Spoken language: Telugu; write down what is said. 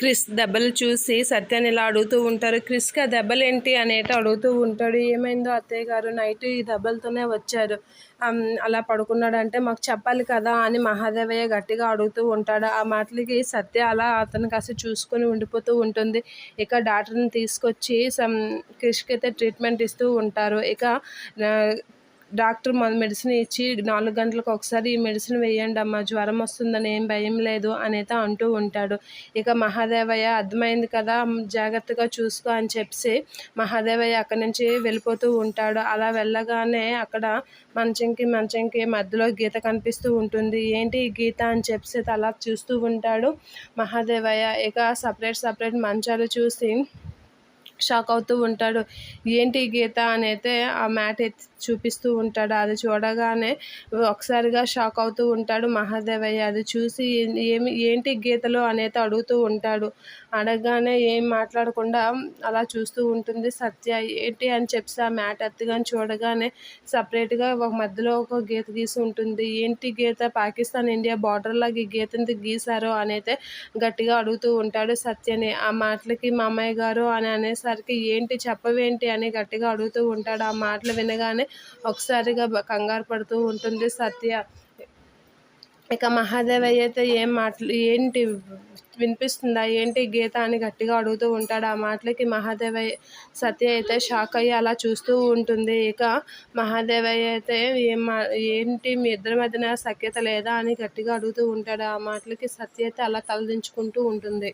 క్రిస్ దెబ్బలు చూసి సత్యాన్ని ఇలా అడుగుతూ ఉంటారు. క్రిస్కి ఆ దెబ్బలు ఏంటి అనేటి అడుగుతూ ఉంటాడు. ఏమైందో అత్తయ్య గారు నైట్ ఈ దెబ్బలతోనే వచ్చారు. అలా అలా పడుకున్నాడంటే మాకు చెప్పాలి కదా అని మహాదేవయ్య గట్టిగా అడుగుతూ ఉంటాడు. ఆ మాటలకి సత్య అలా అతను కాస్త చూసుకొని ఉండిపోతూ ఉంటుంది. ఇక డాక్టర్ని తీసుకొచ్చి క్రిష్కి అయితే ట్రీట్మెంట్ ఇస్తూ ఉంటారు. ఇక డాక్టర్ మన మెడిసిన్ ఇచ్చి నాలుగు గంటలకు ఒకసారి ఈ మెడిసిన్ వేయండి అమ్మ జ్వరం వస్తుందని ఏం భయం లేదు అనేది అంటూ ఉంటాడు. ఇక మహాదేవయ్య అర్థమైంది కదా జాగ్రత్తగా చూసుకో అని చెప్పి మహాదేవయ్య అక్కడి నుంచి వెళ్ళిపోతూ ఉంటాడు. అలా వెళ్ళగానే అక్కడ మంచంకి మంచంకి మధ్యలో గీత కనిపిస్తూ ఉంటుంది. ఏంటి ఈ గీత అని చెప్పి అలా చూస్తూ ఉంటాడు మహాదేవయ్య. ఇక సపరేట్ సపరేట్ మంచాలు చూసి షాక్ అవుతూ ఉంటాడు. ఏంటి గీత అని అయితే ఆ మ్యాట్ ఎత్తి చూపిస్తూ ఉంటాడు. అది చూడగానే ఒకసారిగా షాక్ అవుతూ ఉంటాడు. మహాదేవయ్య అది చూసి ఏమి ఏంటి గీతలు అనేది అడుగుతూ ఉంటాడు. అడగగానే ఏం మాట్లాడకుండా అలా చూస్తూ ఉంటుంది. సత్య ఏంటి అని చెప్పి ఆ మ్యాట్ ఎత్తుగాని చూడగానే సపరేట్గా ఒక మధ్యలో ఒక గీత గీసి ఉంటుంది. ఏంటి గీత పాకిస్తాన్ ఇండియా బార్డర్లాగా ఈ గీతని గీశారు అని అయితే గట్టిగా అడుగుతూ ఉంటాడు సత్యని. ఆ మాటలకి మా అమ్మాయి గారు అని అనేసి అనేసరికి ఏంటి చెప్పవేంటి అని గట్టిగా అడుగుతూ ఉంటాడు. ఆ మాటలు వినగానే ఒకసారిగా కంగారు పడుతూ ఉంటుంది సత్య. ఇక మహాదేవయ్య అయితే ఏం మాటలు ఏంటి వినిపిస్తుందా ఏంటి గీత అని గట్టిగా అడుగుతూ ఉంటాడు. ఆ మాటలకి మహాదేవయ్య సత్య అయితే షాక్ అయ్యి అలా చూస్తూ ఉంటుంది. ఇక మహాదేవయ్య అయితే ఏం మా ఏంటి మీ ఇద్దరి మధ్యన సఖ్యత లేదా అని గట్టిగా అడుగుతూ ఉంటాడు. ఆ మాటలకి సత్య అయితే అలా తలదించుకుంటూ ఉంటుంది.